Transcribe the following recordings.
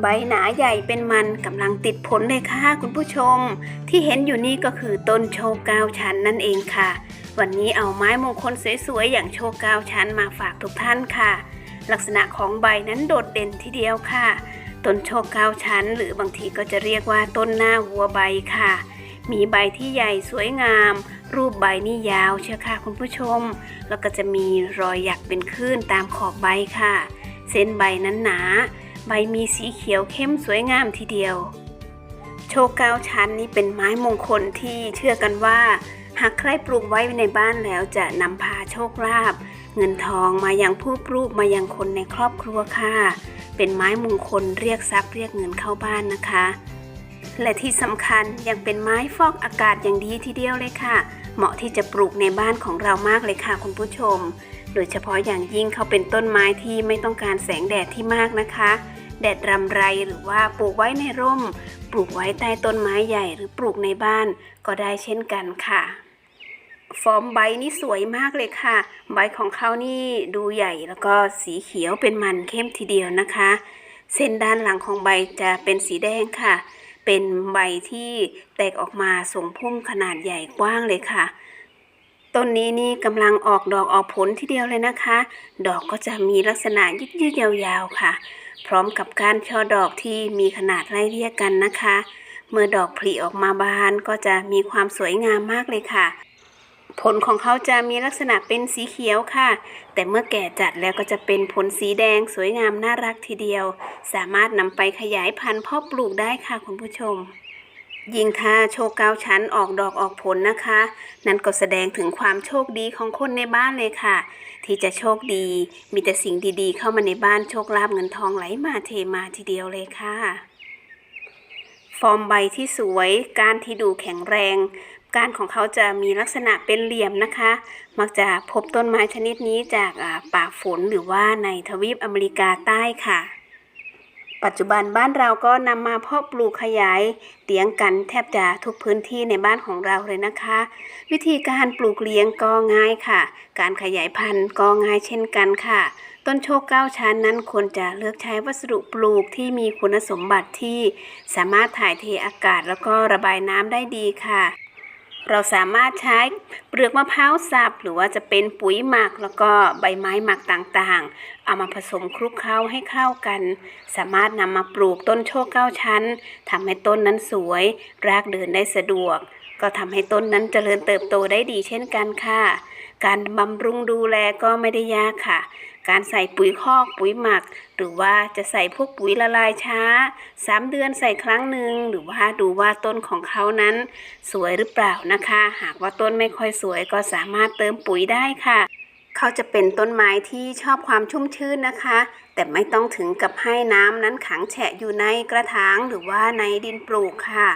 ใบหนาใหญ่เป็นมันกำลังติดผลเลยค่ะคุณผู้ชม ที่เห็นอยู่นี่ก็คือต้นโชคเก้าชันนั่นเองค่ะ วันนี้เอาไม้มงคลสวยๆอย่างโชคเก้าชันมาฝากทุกท่านค่ะ ลักษณะของใบนั้นโดดเด่นทีเดียวค่ะ ต้นโชคเก้าชันหรือบางทีก็จะเรียกว่าต้นหน้าวัวใบค่ะ มีใบที่ใหญ่สวยงาม รูปใบนี่ยาวเชียวค่ะคุณผู้ชม แล้วก็จะมีรอยหยักเป็นคลื่นตามขอบใบค่ะ เส้นใบนั้นหนา ใบมีสีเขียวเข้มสวยงามทีเดียว โชคเก้าชั้นนี้เป็นไม้มงคลที่เชื่อกันว่า หากใครปลูกไว้ในบ้านแล้วจะนำพาโชคลาภเงินทองมายังผู้ปลูกมายังคนในครอบครัวค่ะ เป็นไม้มงคลเรียกทรัพย์เรียกเงินเข้าบ้านนะคะ และที่สำคัญยังเป็นไม้ฟอกอากาศอย่างดีทีเดียวเลยค่ะ เหมาะที่จะปลูกในบ้านของเรามากเลยค่ะคุณผู้ชม โดยเฉพาะอย่างยิ่งเขาเป็นต้นไม้ที่ไม่ต้องการแสงแดดที่มากนะคะ แดดรำไรหรือว่าปลูกไว้ในร่ม ปลูกไว้ใต้ต้นไม้ใหญ่หรือปลูกในบ้านก็ได้เช่นกันค่ะ ฟอร์มใบนี่สวยมากเลยค่ะ ใบของเขานี่ดูใหญ่แล้วก็สีเขียวเป็นมันเข้มทีเดียวนะคะ เส้นด้านหลังของใบจะเป็นสีแดงค่ะ เป็นใบที่แตกออกมาส่งพุ่มขนาดใหญ่กว้างเลยค่ะ ต้นนี้นี่กำลังออกดอกออกผลทีเดียวเลยนะคะ ดอกก็จะมีลักษณะยืดยืดๆยาวๆค่ะ พร้อมกับการช่อดอกที่มีขนาดไล่เรียกกันนะคะ เมื่อดอกผลิออกมาบานก็จะมีความสวยงามมากเลยค่ะ ผลของเขาจะมีลักษณะเป็นสีเขียวค่ะ แต่เมื่อแก่จัดแล้วก็จะเป็นผลสีแดงสวยงามน่ารักทีเดียว สามารถนำไปขยายพันธุ์เพาะปลูกได้ค่ะคุณผู้ชม ยิ่งถ้าโชคเก้าชั้นออกดอกออกผลนะคะ นั่นก็แสดงถึงความโชคดีของคนในบ้านเลยค่ะ ที่จะโชคดี มีแต่สิ่งดีๆ เข้ามาในบ้านโชคลาภเงินทองไหลมาเทมาทีเดียวเลยค่ะ ฟอร์มใบที่สวยกานที่ดูแข็งแรงกานของเขาจะมีลักษณะเป็นเหลี่ยมนะคะ มักจะพบต้นไม้ชนิดนี้จากป่าฝนหรือว่าในทวีปอเมริกาใต้ค่ะ ปัจจุบันบ้านเราก็นำมาเพาะปลูกขยายเลี้ยงกันแทบจะทุกพื้นที่ในบ้านของเราเลยนะคะ วิธีการปลูกเลี้ยงก็ง่ายค่ะ การขยายพันธุ์ก็ง่ายเช่นกันค่ะ ต้นโชคเก้าชั้นนั้นควรจะเลือกใช้วัสดุปลูกที่มีคุณสมบัติที่สามารถถ่ายเทอากาศแล้วก็ระบายน้ำได้ดีค่ะ เราสามารถใช้เปลือกมะพร้าวสับหรือว่าจะเป็นปุ๋ยหมักแล้วก็ใบไม้หมักต่างๆ เอามาผสมคลุกเคล้าให้เข้ากัน สามารถนำมาปลูกต้นโชคเก้าชั้นทำให้ต้นนั้นสวย รากเดินได้สะดวก ก็ทำให้ต้นนั้นเจริญเติบโตได้ดีเช่นกันค่ะ การบำรุงดูแลก็ไม่ได้ยากค่ะ การใส่ปุ๋ยคอกปุ๋ยหมัก หรือว่าจะใส่พวกปุ๋ยละลายช้า 3 เดือนใส่ครั้งหนึ่งหรือว่าดูว่าต้นของเขานั้น สวยหรือเปล่านะคะ หากว่าต้นไม่ค่อยสวยก็สามารถเติมปุ๋ยได้ค่ะ เขาจะเป็นต้นไม้ที่ชอบความชุ่มชื้นนะคะ แต่ไม่ต้องถึงกับให้น้ำนั้นขังแฉะอยู่ในกระถางหรือว่าในดินปลูกค่ะ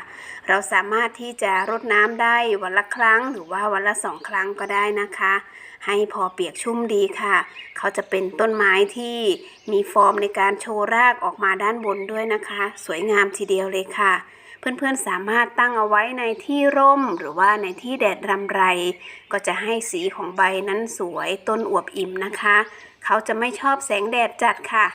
เราสามารถที่จะรดน้ำได้วันละครั้ง หรือว่าวันละสองครั้งก็ได้นะคะ ให้พอเปียกชุ่มดีค่ะ เขาจะเป็นต้นไม้ที่มีฟอร์มในการโชว์รากออกมาด้านบนด้วยนะคะ สวยงามทีเดียวเลยค่ะ เพื่อนๆสามารถตั้งเอาไว้ในที่ร่ม หรือว่าในที่แดดรำไร ก็จะให้สีของใบนั้นสวยต้นอวบอิ่มนะคะ เขาจะไม่ชอบแสงแดดจัดค่ะ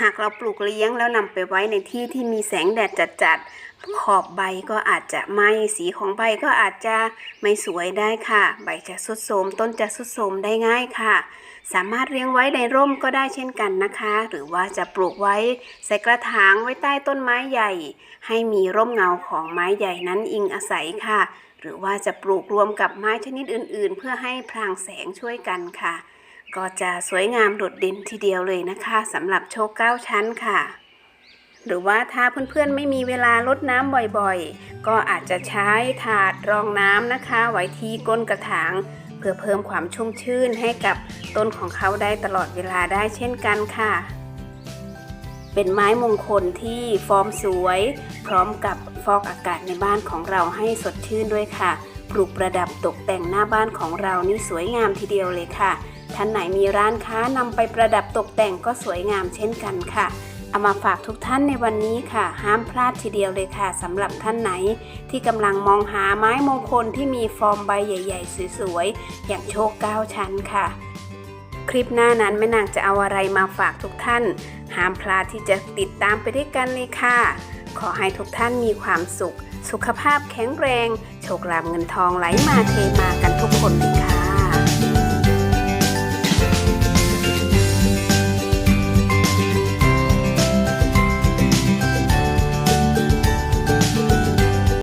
หากเราปลูกเลี้ยงแล้วนำไปไว้ในที่ที่มีแสงแดดจัดๆ ขอบใบก็อาจจะไหม้สีของใบก็อาจจะไม่สวยได้ค่ะ ใบจะสุดโทมต้นจะสุดโทมได้ง่ายค่ะ สามารถเลี้ยงไว้ในร่มก็ได้เช่นกันนะคะ หรือว่าจะปลูกไว้ใส่กระถางไว้ใต้ต้นไม้ใหญ่ ให้มีร่มเงาของไม้ใหญ่นั้นอิงอาศัยค่ะ หรือว่าจะปลูกรวมกับไม้ชนิดอื่น ๆ เพื่อให้พรางแสงช่วยกันค่ะ ก็จะสวยงามโดดเด่นทีเดียวเลยนะคะสำหรับโชคเก้าชั้นค่ะ หรือว่าถ้าเพื่อนๆไม่มีเวลารดน้ำบ่อยๆ ก็อาจจะใช้ถาดรองน้ำนะคะ ไว้ที่ก้นกระถาง เพื่อเพิ่มความชุ่มชื่นให้กับต้นของเขาได้ตลอดเวลาได้เช่นกันค่ะ เป็นไม้มงคลที่ฟอร์มสวย พร้อมกับฟอกอากาศในบ้านของเราให้สดชื่นด้วยค่ะ ปลูกประดับตกแต่งหน้าบ้านของเรานี่สวยงามทีเดียวเลยค่ะ ท่านไหนมีร้านค้านำไปประดับตกแต่งก็สวยงามเช่นกันค่ะเอามาฝากทุกท่านในวันนี้ค่ะ ห้ามพลาดทีเดียวเลยค่ะสำหรับท่านไหน ที่กำลังมองหาไม้มงคลที่มีฟอร์มใบใหญ่ ๆ สวยๆ อย่างโชคเก้าชั้นค่ะ คลิปหน้านั้นแม่นางจะเอาอะไรมาฝากทุกท่าน ห้ามพลาดที่จะติดตามไปด้วยกันเลยค่ะ ขอให้ทุกท่านมีความสุข สุขภาพแข็งแรง โชคลาภเงินทองไหลมาเทมากันทุกคนเลยค่ะ